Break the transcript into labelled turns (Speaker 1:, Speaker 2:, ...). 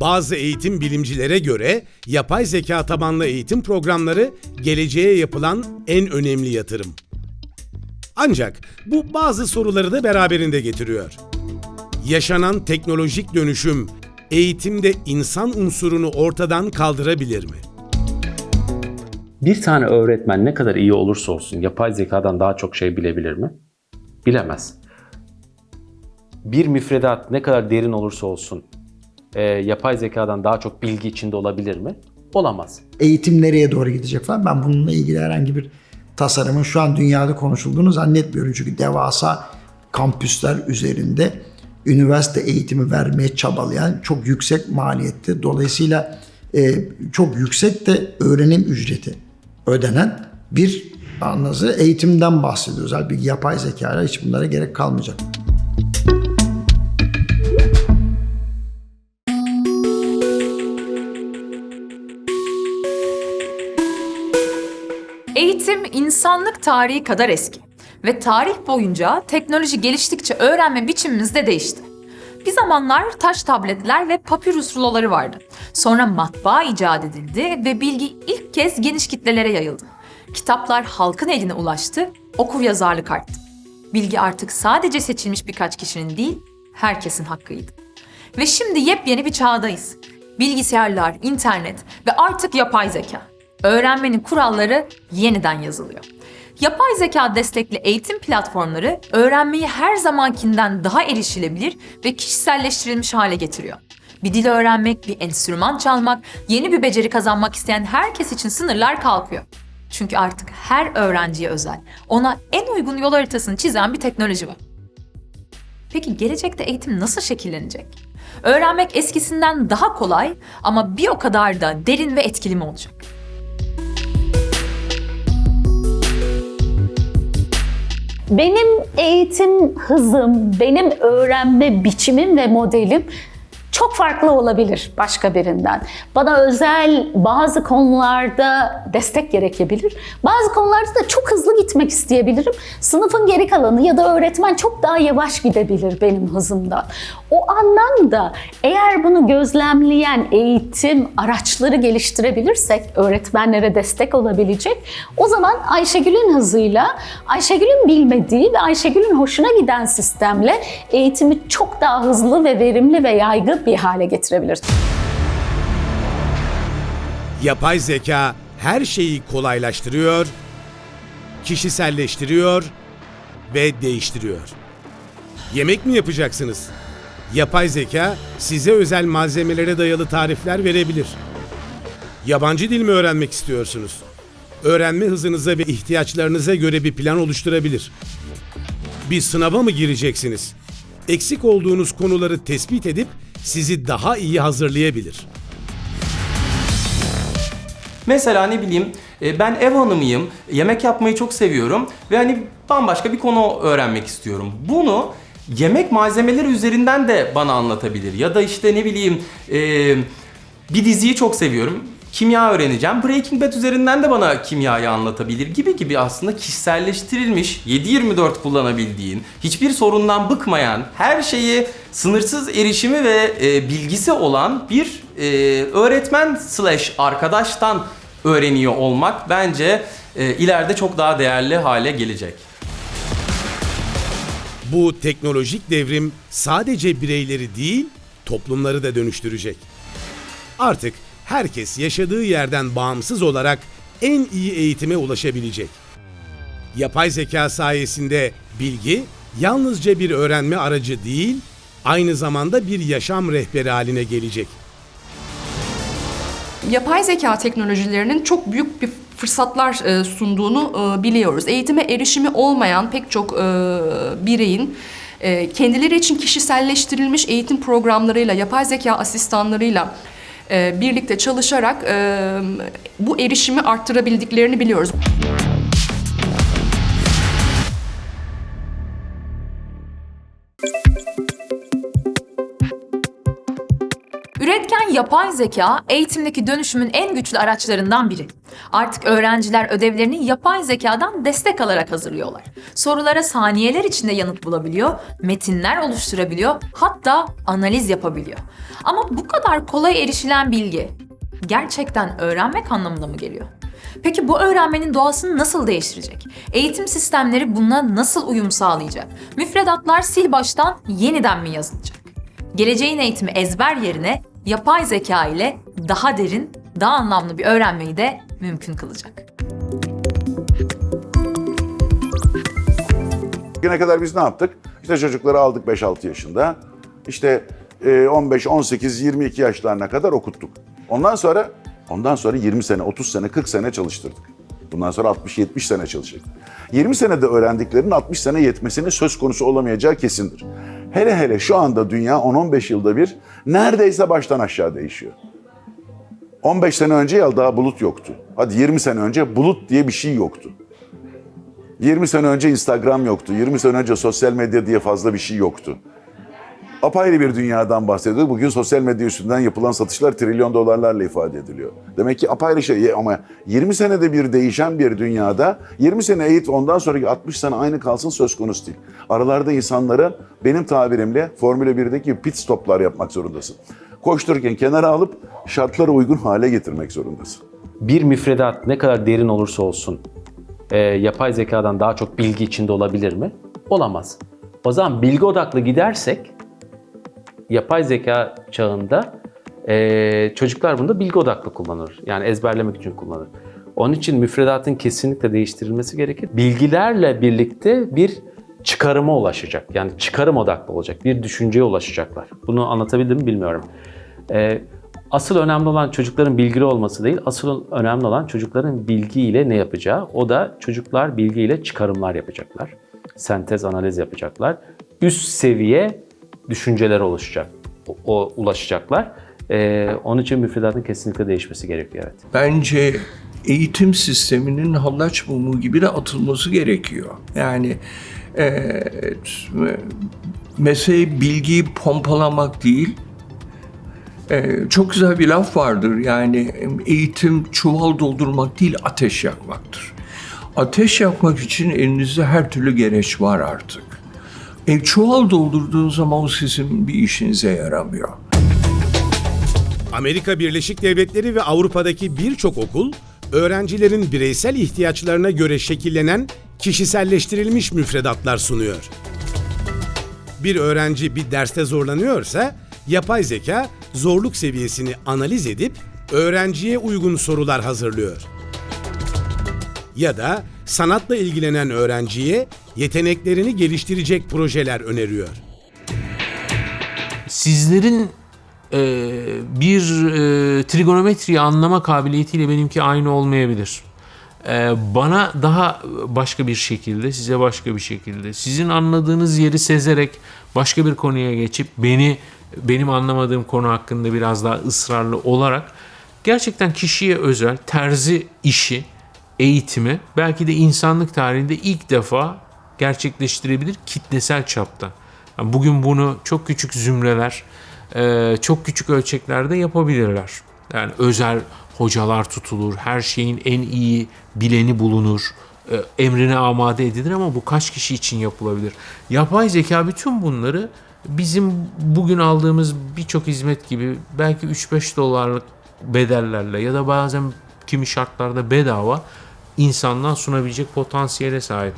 Speaker 1: Bazı eğitim bilimcilere göre yapay zeka tabanlı eğitim programları geleceğe yapılan en önemli yatırım. Ancak bu bazı soruları da beraberinde getiriyor. Yaşanan teknolojik dönüşüm eğitimde insan unsurunu ortadan kaldırabilir mi?
Speaker 2: Bir tane öğretmen ne kadar iyi olursa olsun yapay zekadan daha çok şey bilebilir mi? Bilemez. Bir müfredat ne kadar derin olursa olsun e, yapay zekadan daha çok bilgi içinde olabilir mi? Olamaz.
Speaker 3: Eğitim nereye doğru gidecek falan ben bununla ilgili herhangi bir tasarımın şu an dünyada konuşulduğunu zannetmiyorum. Çünkü devasa kampüsler üzerinde üniversite eğitimi vermeye çabalayan çok yüksek maliyette dolayısıyla e, çok yüksek de öğrenim ücreti ödenen bir anlamda eğitimden bahsediyoruz. Halbuki yapay zeka ile hiç bunlara gerek kalmayacak.
Speaker 4: İnsanlık tarihi kadar eski ve tarih boyunca teknoloji geliştikçe öğrenme biçimimiz de değişti. Bir zamanlar taş tabletler ve papirüs ruloları vardı. Sonra matbaa icat edildi ve bilgi ilk kez geniş kitlelere yayıldı. Kitaplar halkın eline ulaştı, okur yazarlık arttı. Bilgi artık sadece seçilmiş birkaç kişinin değil, herkesin hakkıydı. Ve şimdi yepyeni bir çağdayız. Bilgisayarlar, internet ve artık yapay zeka. Öğrenmenin kuralları yeniden yazılıyor. Yapay zeka destekli eğitim platformları öğrenmeyi her zamankinden daha erişilebilir ve kişiselleştirilmiş hale getiriyor. Bir dil öğrenmek, bir enstrüman çalmak, yeni bir beceri kazanmak isteyen herkes için sınırlar kalkıyor. Çünkü artık her öğrenciye özel, ona en uygun yol haritasını çizen bir teknoloji var. Peki gelecekte eğitim nasıl şekillenecek? Öğrenmek eskisinden daha kolay ama bir o kadar da derin ve etkili mi olacak?
Speaker 5: Benim eğitim hızım, benim öğrenme biçimim ve modelim çok farklı olabilir başka birinden. Bana özel bazı konularda destek gerekebilir. Bazı konularda da çok hızlı gitmek isteyebilirim. Sınıfın geri kalanı ya da öğretmen çok daha yavaş gidebilir benim hızımdan. O anlamda eğer bunu gözlemleyen eğitim araçları geliştirebilirsek, öğretmenlere destek olabilecek, o zaman Ayşegül'ün hızıyla, Ayşegül'ün bilmediği ve Ayşegül'ün hoşuna giden sistemle eğitimi çok daha hızlı ve verimli ve yaygın bir hale getirebiliriz.
Speaker 1: Yapay zeka her şeyi kolaylaştırıyor, kişiselleştiriyor ve değiştiriyor. Yemek mi yapacaksınız? Yapay zeka size özel malzemelere dayalı tarifler verebilir. Yabancı dil mi öğrenmek istiyorsunuz? Öğrenme hızınıza ve ihtiyaçlarınıza göre bir plan oluşturabilir. Bir sınava mı gireceksiniz? Eksik olduğunuz konuları tespit edip sizi daha iyi hazırlayabilir.
Speaker 6: Mesela ne bileyim e, ben ev hanımıyım, yemek yapmayı çok seviyorum ve hani bambaşka bir konu öğrenmek istiyorum. Bunu yemek malzemeleri üzerinden de bana anlatabilir. Ya da işte ne bileyim e, bir diziyi çok seviyorum. Kimya öğreneceğim. Breaking Bad üzerinden de bana kimyayı anlatabilir gibi gibi aslında kişiselleştirilmiş, 7-24 kullanabildiğin, hiçbir sorundan bıkmayan, her şeyi sınırsız erişimi ve e, bilgisi olan bir e, öğretmen slash arkadaştan öğreniyor olmak bence e, ileride çok daha değerli hale gelecek.
Speaker 1: Bu teknolojik devrim sadece bireyleri değil, toplumları da dönüştürecek. Artık herkes yaşadığı yerden bağımsız olarak en iyi eğitime ulaşabilecek. Yapay zeka sayesinde bilgi yalnızca bir öğrenme aracı değil, aynı zamanda bir yaşam rehberi haline gelecek.
Speaker 7: yapay zeka teknolojilerinin çok büyük bir fırsatlar e, sunduğunu e, biliyoruz. Eğitime erişimi olmayan pek çok e, bireyin kendileri için kişiselleştirilmiş eğitim programlarıyla, yapay zeka asistanlarıyla birlikte çalışarak e, bu erişimi arttırabildiklerini biliyoruz.
Speaker 4: Üretken yapay zeka eğitimdeki dönüşümün en güçlü araçlarından biri. Artık öğrenciler ödevlerini yapay zekadan destek alarak hazırlıyorlar. Sorulara saniyeler içinde yanıt bulabiliyor, metinler oluşturabiliyor, hatta analiz yapabiliyor. Ama bu kadar kolay erişilen bilgi gerçekten öğrenmek anlamına mı geliyor? Peki bu öğrenmenin doğasını nasıl değiştirecek? Eğitim sistemleri buna nasıl uyum sağlayacak? Müfredatlar sil baştan yeniden mi yazılacak? Geleceğin eğitimi ezber yerine yapay zeka ile daha derin, daha anlamlı bir öğrenmeyi de mümkün kılacak.
Speaker 8: Güne kadar biz ne yaptık? İşte çocukları aldık 5-6 yaşında. İşte e, 15, 18, 22 yaşlarına kadar okuttuk. Ondan sonra ondan sonra 20 sene, 30 sene, 40 sene çalıştırdık. Bundan sonra 60-70 sene çalışacak. 20 senede öğrendiklerinin 60 sene yetmesinin söz konusu olamayacağı kesindir. Hele hele şu anda dünya 10-15 yılda bir neredeyse baştan aşağı değişiyor. 15 sene önce ya daha bulut yoktu. Hadi 20 sene önce bulut diye bir şey yoktu. 20 sene önce Instagram yoktu. 20 sene önce sosyal medya diye fazla bir şey yoktu. Apayrı bir dünyadan bahsediyoruz. Bugün sosyal medya üstünden yapılan satışlar trilyon dolarlarla ifade ediliyor. Demek ki apayrı şey ama 20 senede bir değişen bir dünyada 20 sene eğit ondan sonraki 60 sene aynı kalsın söz konusu değil. Aralarda insanlara benim tabirimle Formula 1'deki pit stoplar yapmak zorundasın. Koştururken kenara alıp şartlara uygun hale getirmek zorundasın.
Speaker 2: Bir müfredat ne kadar derin olursa olsun e, yapay zekadan daha çok bilgi içinde olabilir mi? Olamaz. O zaman bilgi odaklı gidersek yapay zeka çağında e, çocuklar bunu bilgi odaklı kullanır. Yani ezberlemek için kullanır. Onun için müfredatın kesinlikle değiştirilmesi gerekir. Bilgilerle birlikte bir çıkarıma ulaşacak. Yani çıkarım odaklı olacak. Bir düşünceye ulaşacaklar. Bunu anlatabildim mi bilmiyorum. E, asıl önemli olan çocukların bilgili olması değil, asıl önemli olan çocukların bilgiyle ne yapacağı. O da çocuklar bilgiyle çıkarımlar yapacaklar. Sentez, analiz yapacaklar. Üst seviye düşünceler oluşacak, o, o- ulaşacaklar. Ee, onun için müfredatın kesinlikle değişmesi gerekiyor evet.
Speaker 9: bence eğitim sisteminin hallaç mumu gibi de atılması gerekiyor. Yani e, mesele bilgiyi pompalamak değil, e, çok güzel bir laf vardır. Yani eğitim çuval doldurmak değil, ateş yakmaktır. Ateş yakmak için elinizde her türlü gereç var artık. E, çuval doldurduğunuz zaman o sizin bir işinize yaramıyor.
Speaker 1: Amerika Birleşik Devletleri ve Avrupa'daki birçok okul, öğrencilerin bireysel ihtiyaçlarına göre şekillenen kişiselleştirilmiş müfredatlar sunuyor. Bir öğrenci bir derste zorlanıyorsa, yapay zeka zorluk seviyesini analiz edip öğrenciye uygun sorular hazırlıyor. Ya da sanatla ilgilenen öğrenciye yeteneklerini geliştirecek projeler öneriyor.
Speaker 10: sizlerin e, bir e, trigonometriyi anlama kabiliyetiyle benimki aynı olmayabilir. E, bana daha başka bir şekilde, size başka bir şekilde, sizin anladığınız yeri sezerek başka bir konuya geçip beni benim anlamadığım konu hakkında biraz daha ısrarlı olarak gerçekten kişiye özel terzi işi, eğitimi belki de insanlık tarihinde ilk defa gerçekleştirebilir kitlesel çapta. Yani bugün bunu çok küçük zümreler, e, çok küçük ölçeklerde yapabilirler. Yani özel hocalar tutulur, her şeyin en iyi bileni bulunur, e, emrine amade edilir ama bu kaç kişi için yapılabilir? Yapay zeka bütün bunları bizim bugün aldığımız birçok hizmet gibi belki 3-5 dolarlık bedellerle ya da bazen kimi şartlarda bedava insanlığa sunabilecek potansiyele sahip.